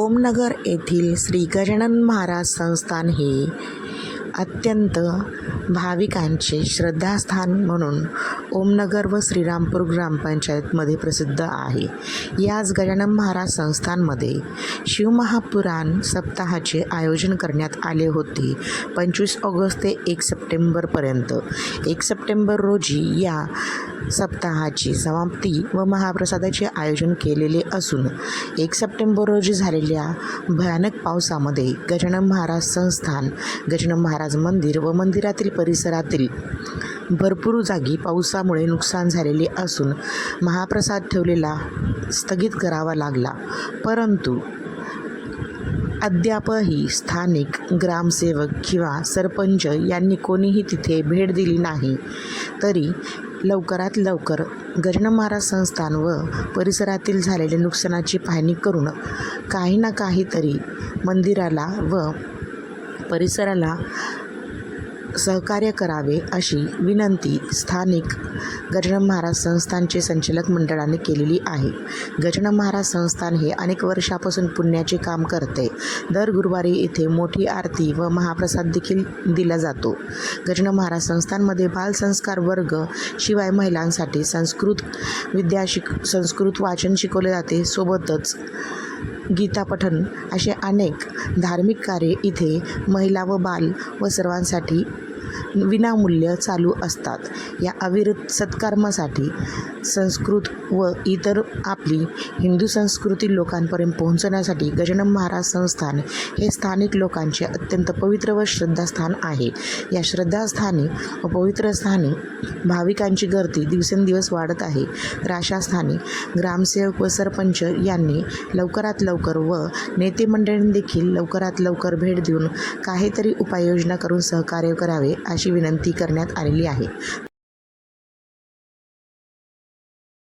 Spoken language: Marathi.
ओमनगर येथील श्री गजानन महाराज संस्थान हे अत्यंत भाविकांचे श्रद्धास्थान म्हणून ओमनगर व श्रीरामपूर ग्रामपंचायतमध्ये प्रसिद्ध आहे. याच गजानन महाराज संस्थानमध्ये शिवमहापुराण सप्ताहाचे आयोजन करण्यात आले होते. पंचवीस ऑगस्ट ते एक सप्टेंबरपर्यंत. एक सप्टेंबर रोजी या सप्ताहाची समाप्ती व महाप्रसादाचे आयोजन केलेले असून एक सप्टेंबर रोजी झालेल्या भयानक पावसामध्ये गजानन महाराज संस्थान गजानन महाराज मंदिर व मंदिरातील परिसरातील भरपूर जागी पावसामुळे नुकसान झालेले असून महाप्रसाद ठेवलेला स्थगित करावा लागला. परंतु अद्यापही स्थानिक ग्रामसेवक किंवा सरपंच यांनी कोणीही तिथे भेट दिली नाही तरी लवकरात लवकर गजानन महाराज संस्थान व परिसरातील झालेल्या नुकसानाची पाहणी करून काही ना काहीतरी मंदिराला व परिसराला सहकार्य करावे अशी विनंती स्थानिक गजानन महाराज संस्थानचे संचालक मंडळाने केलेली आहे. गजानन महाराज संस्थान हे अनेक वर्षापासून पुण्याचे काम करते. दर गुरुवारी इथे मोठी आरती व महाप्रसाद देखील दिला जातो. गजानन महाराज संस्थानमध्ये बालसंस्कार वर्ग शिवाय महिलांसाठी संस्कृत विद्या शिक संस्कृत वाचन शिकवले जाते. सोबतच गीतापठन असे अनेक धार्मिक कार्य इथे महिला व बाल व सर्वांसाठी विनामूल्य चालू असतात. या अविरत सत्कर्मासाठी संस्कृत व इतर आपली हिंदू संस्कृती लोकांपर्यंत पोहोचण्यासाठी गजानन महाराज संस्थान हे स्थानिक लोकांचे अत्यंत पवित्र व श्रद्धास्थान आहे. या श्रद्धास्थानी व पवित्र स्थानी भाविकांची गर्दी दिवसेंदिवस वाढत आहे. तर अशा स्थानी ग्रामसेवक व सरपंच यांनी लवकरात लवकर व नेते मंडळींनी देखील लवकरात लवकर भेट देऊन काहीतरी उपाययोजना करून सहकार्य करावे अशी विनंती करण्यात आलेली आहे.